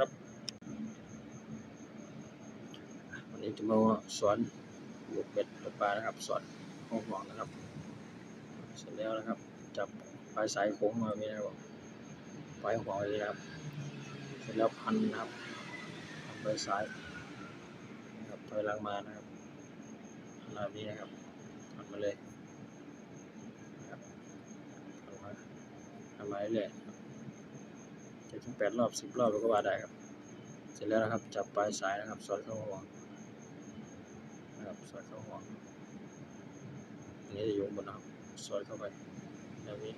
ครับวันนี้จะมาสอนบวกเบ็ดตกปลานะครับ สอนห้องห่วงนะครับ เสร็จแล้วนะครับ จับปลายสายโค้งมาแบบนี้นะครับปลายห่วงเลยนะครับ เสร็จแล้วพันนะครับพันปลายสายนะครับถอยหลังมานะครับแบบนี้นะครับพันมาเลยนะครับพันมาทำมาเรื่อยๆครับเจ็ ดถึงแปดรอบสิบรอบเราก็ว่าได้ครับ เสร็จแล้วนะครับ จับปลายสายนะครับ สอดเข้าห่วงนะครับสอดเข้าห่วงอันนี้จะโยงบนนะครับสอดเข้าไปแบบนี้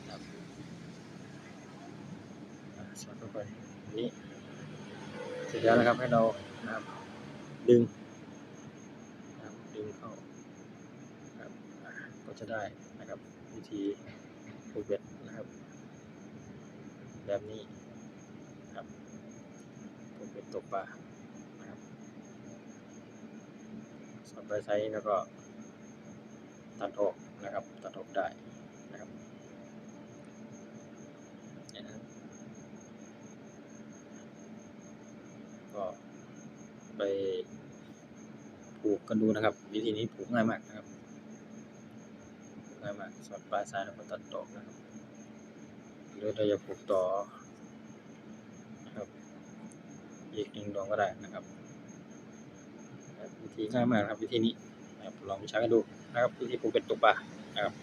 นะครับสอดเข้าไปนี้เสร็จแล้วนะครับให้เรานะครับดึงนะครับดึงเข้าครับก็จะได้นะครับวิธีผูกเบ็ดนะครับ แบบนี้นะครับผูกเบ็ดตกปลานะครับสอดไปใช้แล้วก็ตัดออกนะครับตัดออกได้นะครับเนี่ยนะครับก็ไปผูกกันดูนะครับ วิธีนี้ผูกง่ายมากนะครับง่ายมากสอดปลายซ้ายแล้วก็ตัดออกนะครับ รือเราจะผูกต่อครับ อีกหนึ่งดวงก็ได้นะครับวิธีง่ายมากครับวิธีนี้นะครับลองใช้กันดูนะครับวิธีผูกเป็นตกปลานะครับ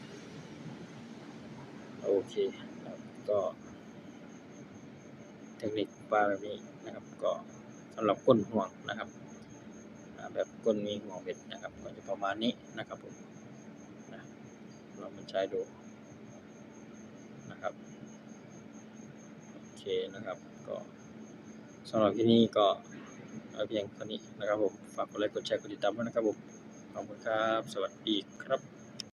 โอเคครับก็ เทคนิคปลาแบบนี้นะครับ ก็สำหรับก้นห่วงนะครับแบบก้นมีห่วงเบ็ดนะครับ ก็จะประมาณนี้นะครับผมนะลองมาใช้ดูนะครับโอ เคนะครับ ก็สำหรับที่นี่ก็เอาเพียงเท่านี้นะครับผม ฝากกดไลค์ กดแชร์ กดติดตามด้วยนะครับผม ขอบคุณครับ สวัสดีครับ